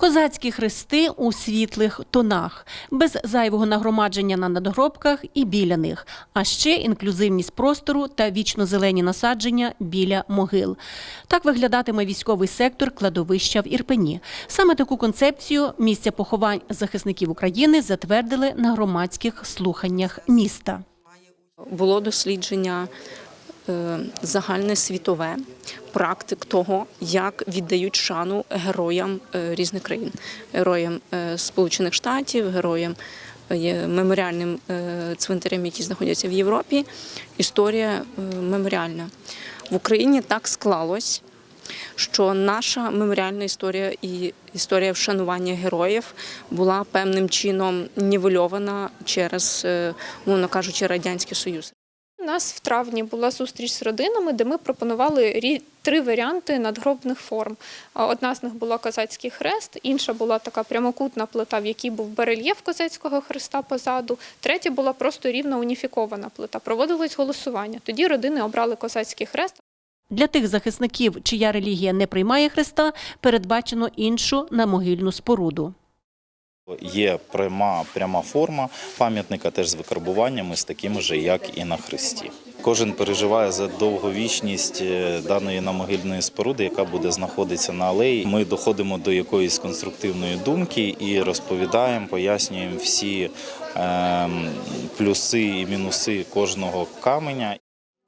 Козацькі хрести у світлих тонах, без зайвого нагромадження на надгробках і біля них, а ще інклюзивність простору та вічно-зелені насадження біля могил. Так виглядатиме військовий сектор кладовища в Ірпені. Саме таку концепцію місця поховань захисників України затвердили на громадських слуханнях міста. Було дослідження е, загальне світове практик того, як віддають шану героям е, різних країн, героям е, Сполучених Штатів, героям меморіальним цвинтарям, які знаходяться в Європі. Історія меморіальна в Україні так склалось. Що наша меморіальна історія і історія вшанування героїв була певним чином нівельована через, мовно кажучи, радянський союз. У нас в травні була зустріч з родинами, де ми пропонували три варіанти надгробних форм. Одна з них була козацький хрест, інша була така прямокутна плита, в якій був барельєф козацького хреста позаду. Третя була просто рівно уніфікована плита. Проводилось голосування. Тоді родини обрали козацький хрест. Для тих захисників, чия релігія не приймає Христа, передбачено іншу намогильну споруду. Є пряма, пряма форма пам'ятника теж з викарбуваннями, з такими же, як і на хресті. Кожен переживає за довговічність е, даної намогильної споруди, яка буде знаходитися на алеї. Ми доходимо до якоїсь конструктивної думки і розповідаємо, пояснюємо всі ем, плюси і мінуси кожного каменя.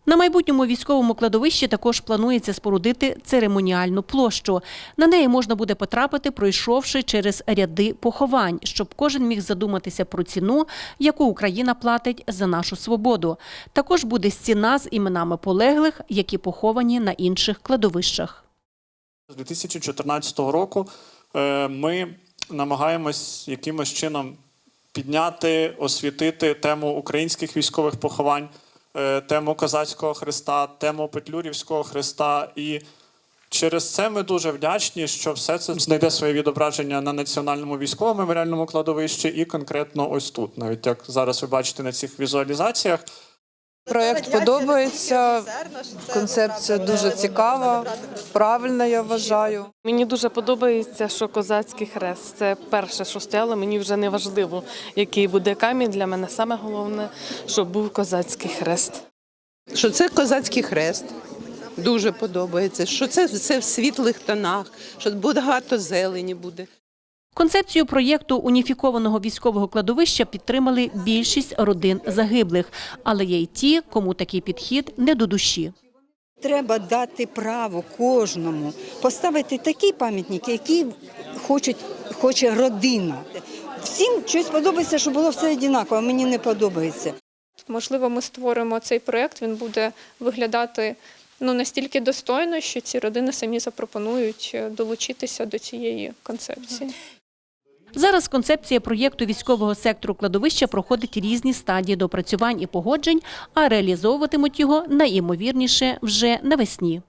На майбутньому військовому кладовищі також планується спорудити церемоніальну площу. На неї можна буде потрапити, пройшовши через ряди поховань, щоб кожен міг задуматися про ціну, яку Україна платить за нашу свободу. Також буде стіна з іменами полеглих, які поховані на інших кладовищах. З 2014 року е, ми намагаємось якимось чином підняти, освітити тему українських військових поховань, тему козацького хреста, тему Петлюрівського хреста. І через це ми дуже вдячні, що все це знайде своє відображення на національному військовому меморіальному кладовищі і конкретно ось тут, навіть як зараз ви бачите на цих візуалізаціях. Проєкт подобається, концепція дуже цікава, правильна, я вважаю. Мені дуже подобається, що козацький хрест це перше, що стояло. Мені вже не важливо, який буде камінь. Для мене саме головне, щоб був козацький хрест. що це козацький хрест. Дуже подобається, що це все в світлих тонах, що багато зелені буде. Концепцію проєкту уніфікованого військового кладовища підтримали більшість родин загиблих, але є й ті, кому такий підхід не до душі. Треба дати право кожному поставити такий пам'ятник, який хочуть, хоче родина. Всім щось подобається, щоб було все однаково, а мені не подобається. Можливо, ми створимо цей проєкт, він буде виглядати ну, настільки достойно, що ці родини самі запропонують е, долучитися до цієї концепції. Зараз концепція проєкту військового сектору кладовища проходить різні стадії допрацювань і погоджень, а реалізовуватимуть його найімовірніше вже навесні.